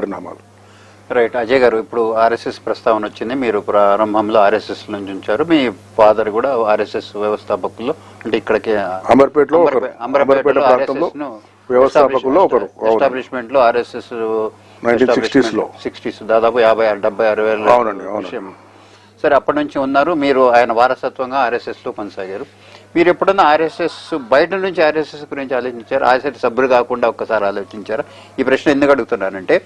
పరిణామాలు రైట్ అజయ్ గారు ఇప్పుడు ఆర్ఎస్ఎస్ ప్రస్తావన వచ్చింది మీరు ప్రారంభంలో ఆర్ఎస్ఎస్ నుంచి ఉంచారు మీ ఫాదర్ కూడా ఆర్ఎస్ఎస్ వ్యవస్థాపకులు అంటే ఇక్కడికి అమర్పేటలో అమర్పేట ప్రాంతంలో వ్యవస్థాపకుల్లో ఒకరు. ఎస్టాబ్లిష్మెంట్లో ఆర్ఎస్ఎస్ 1960s లో. సిక్స్టీస్ దాదాపు యాభై ఆరు డెబ్బై ఆరు వేల అవునండి. సరే అప్పటి నుంచి ఉన్నారు. మీరు ఆయన వారసత్వంగా ఆర్ఎస్ఎస్లో కొనసాగారు. మీరు ఎప్పుడన్నా ఆర్ఎస్ఎస్ బయట నుంచి ఆర్ఎస్ఎస్ గురించి ఆలోచించారు? ఆర్ఎస్ఎస్ సభ్యులు కాకుండా ఒక్కసారి ఆలోచించారా? ఈ ప్రశ్న ఎందుకు అడుగుతున్నానంటే.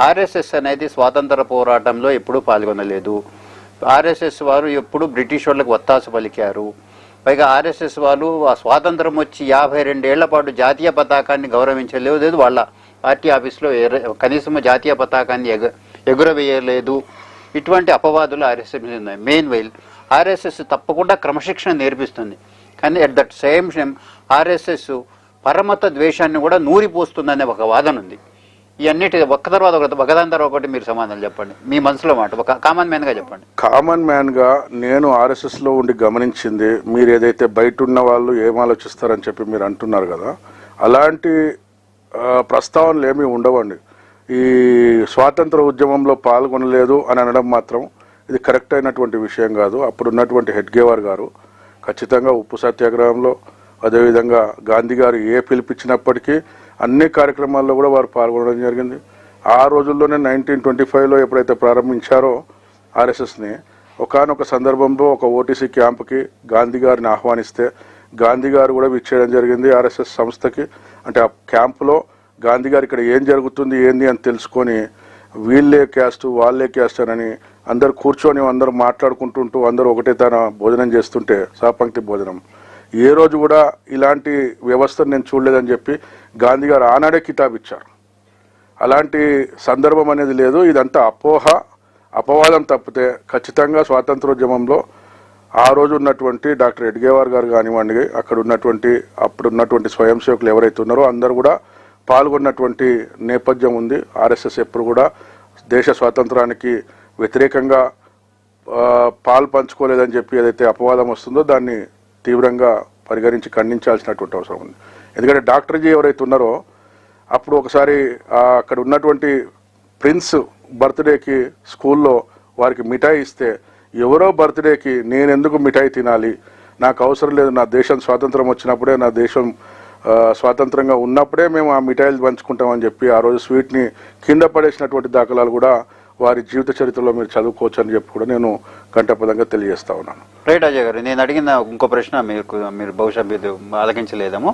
ఆర్ఎస్ఎస్ అనేది స్వాతంత్ర పోరాటంలో ఎప్పుడూ పాల్గొనలేదు. ఆర్ఎస్ఎస్ వారు ఎప్పుడు బ్రిటిష్ వాళ్ళకి ఒత్తాసు పలికారు. పైగా ఆర్ఎస్ఎస్ వాళ్ళు ఆ స్వాతంత్రం వచ్చి యాభై రెండేళ్ళ పాటు జాతీయ పతాకాన్ని గౌరవించలేదు. లేదు వాళ్ళ పార్టీ ఆఫీస్లో కనీసం జాతీయ పతాకాన్ని ఎగ ఎగురవేయలేదు. ఇటువంటి అపవాదులు ఆర్ఎస్ఎస్ మీద ఉన్నాయి. మెయిన్ వైల్ ఆర్ఎస్ఎస్ తప్పకుండా క్రమశిక్షణ నేర్పిస్తుంది. కానీ at that same time RSS పరమత ద్వేషాన్ని కూడా నూరిపోస్తుందనే ఒక వాదన ఉంది. ఇవన్నిటి ఒక్క తర్వాత ఒకటి ఒకదాని తర్వాత ఒకటి మీరు సమాధానం చెప్పండి. మీ మనసులో మాట ఒక కామన్ మ్యాన్గా చెప్పండి. కామన్ మ్యాన్గా నేను ఆర్ఎస్ఎస్లో ఉండి గమనించింది మీరు ఏదైతే బయట ఉన్న వాళ్ళు ఏం ఆలోచిస్తారని చెప్పి మీరు అంటున్నారు కదా అలాంటి ప్రస్తావనలు ఏమీ ఉండవండి. ఈ స్వాతంత్ర ఉద్యమంలో పాల్గొనలేదు అని అనడం మాత్రం ఇది కరెక్ట్ అయినటువంటి విషయం కాదు. అప్పుడు ఉన్నటువంటి హెడ్గేవార్ గారు ఖచ్చితంగా ఉప్పు సత్యాగ్రహంలో అదేవిధంగా గాంధీ గారు ఏ పిలిపించినప్పటికీ అన్ని కార్యక్రమాల్లో కూడా వారు పాల్గొనడం జరిగింది. ఆ రోజుల్లోనే నైన్టీన్ ట్వంటీ ఫైవ్లో ఎప్పుడైతే ప్రారంభించారో ఆర్ఎస్ఎస్ని ఒకానొక సందర్భంలో ఒక ఓటీసీ క్యాంప్కి గాంధీ గారిని ఆహ్వానిస్తే గాంధీ గారు కూడా విచ్చేయడం జరిగింది ఆర్ఎస్ఎస్ సంస్థకి. అంటే ఆ క్యాంపులో గాంధీ గారు ఇక్కడ ఏం జరుగుతుంది ఏంది అని తెలుసుకొని వీళ్ళే క్యాస్ట్ వాళ్ళే క్యాస్ట్ అని అందరు కూర్చొని అందరూ మాట్లాడుకుంటుంటూ అందరూ ఒకటే తన భోజనం చేస్తుంటే సహపంక్తి భోజనం. ఏ రోజు కూడా ఇలాంటి వ్యవస్థను నేను చూడలేదని చెప్పి గాంధీ గారు ఆనాడే కితాబ్ ఇచ్చారు అలాంటి సందర్భం అనేది లేదు. ఇదంతా అపోహ అపవాదం తప్పితే ఖచ్చితంగా స్వాతంత్రోద్యమంలో ఆ రోజు ఉన్నటువంటి డాక్టర్ ఎడ్గేవార్ గారు కానివ్వండి అక్కడ ఉన్నటువంటి అప్పుడు ఉన్నటువంటి స్వయం సేవకులు ఎవరైతే ఉన్నారో అందరూ కూడా పాల్గొన్నటువంటి నేపథ్యం ఉంది. ఆర్ఎస్ఎస్ ఎప్పుడు కూడా దేశ స్వాతంత్రానికి వ్యతిరేకంగా పాలు పంచుకోలేదని చెప్పి ఏదైతే అపవాదం వస్తుందో దాన్ని తీవ్రంగా పరిగణించి ఖండించాల్సినటువంటి అవసరం ఉంది. ఎందుకంటే డాక్టర్జీ ఎవరైతే ఉన్నారో అప్పుడు ఒకసారి అక్కడ ఉన్నటువంటి ప్రిన్స్ బర్త్డేకి స్కూల్లో వారికి మిఠాయి ఇస్తే ఎవరో బర్త్డేకి నేను ఎందుకు మిఠాయి తినాలి? నాకు అవసరం లేదు నా దేశం స్వాతంత్రం వచ్చినప్పుడే నా దేశం స్వాతంత్రంగా ఉన్నప్పుడే మేము ఆ మిఠాయిలు పంచుకుంటామని చెప్పి ఆ రోజు స్వీట్ని కింద పడేసినటువంటి దాఖలాలు కూడా వారి జీవిత చరిత్రలో మీరు చదువుకోవచ్చు అని చెప్పి కూడా నేను గంటపదంగా తెలియజేస్తా ఉన్నాను. రైట్ అజయ్ గారు నేను అడిగిన ఇంకో ప్రశ్న మీకు మీరు బహుశా మీరు ఆలకించలేదేమో.